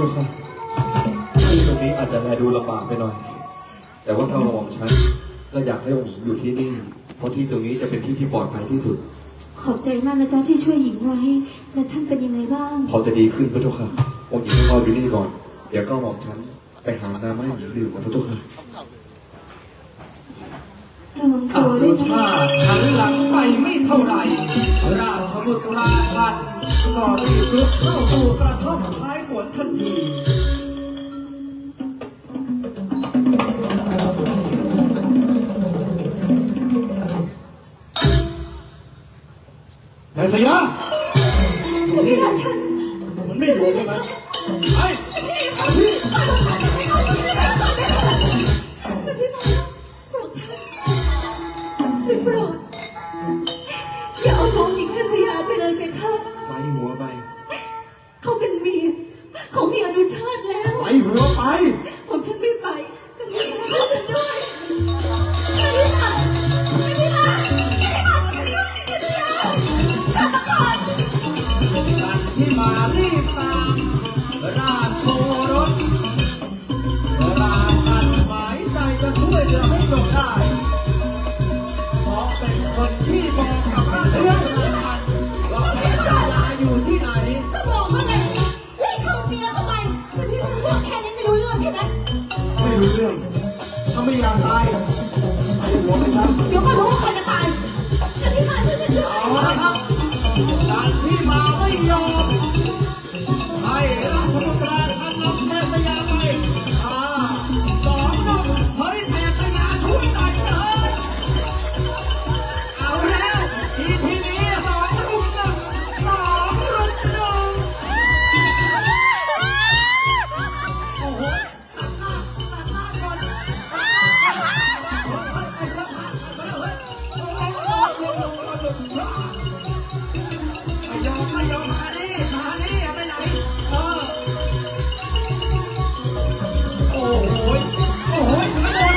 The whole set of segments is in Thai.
ผู้ชมครับที่ตรงนี้อาจจะแลดูลำบากไปหน่อย แต่ว่าถ้าเรามองฉันก็อยากให้องค์หญิงอยู่ที่นี่ เพราะที่ตรงนี้จะเป็นที่ที่ปลอดภัยที่สุด ขอบใจมากนะจ๊ะที่ช่วยหญิงไว้และท่านเป็นยังไงบ้าง พอจะดีขึ้นพระเจ้าค่ะ องค์หญิงต้องรออยู่นี่ก่อน เดี๋ยวก็มองฉันไปหาน้ำให้หญิงดื่มก่อนพระเจ้าค่ะ ระวังอัตัวบด้ดุวยชานะติหันหลังไปไม่เท่าไหร่ ราชบุตรราชันก็รีบลุกเข้าสู่กระท่อมท้ายสวนทันทีนายสยามจะพี่ราชันมันไม่อยู่ใช่ไหมไอ้สิ ไป ผมฉันไม่ไปก็ไม่ไปกับฉันด้วยไม่ได้มาไม่ได้มาไม่ได้มากับฉันด้วยพี่สยามกลับมาก่อนกันที่มารีบตามราชโอรสราชันหมายใจจะช่วยเหลือให้จบได้ ม่รู้เรื่องถ้าไม่อยากตายไฟหัวไปครับเดี๋ยวก็รู้ว่าใครจะตายแต่พี่มาช่วยฉันด้วยเอาละครับการที่มาไม่ยอม ไม่ยอมไม่ยอมมานี่มานี่ไปไหนเออโอ้โหโอ้โหกระโดด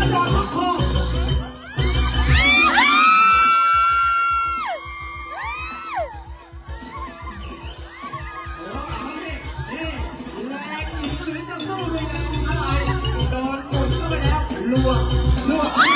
กระโดดล็อกคอหรือจะสู้ด้วยแรงอะไรโดนหมุนเข้าไปแล้วลวกลวก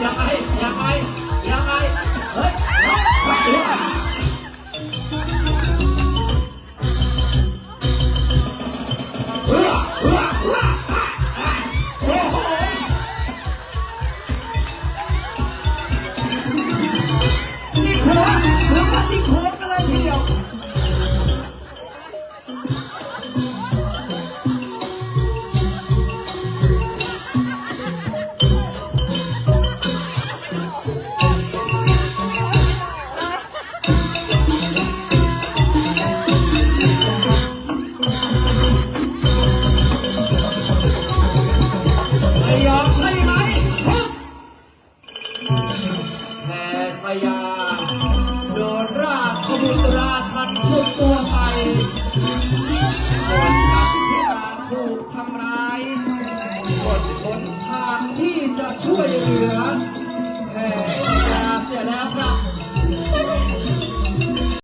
อยังไงยังไงยังไงเฮ้ยเฮ้ยเฮ้ยเฮ้ย ยา โดนราชบุตรราชันทุกตัวไปโดนทัพที่มาถูกทำร้ายกดหนทางที่จะช่วยเหลือ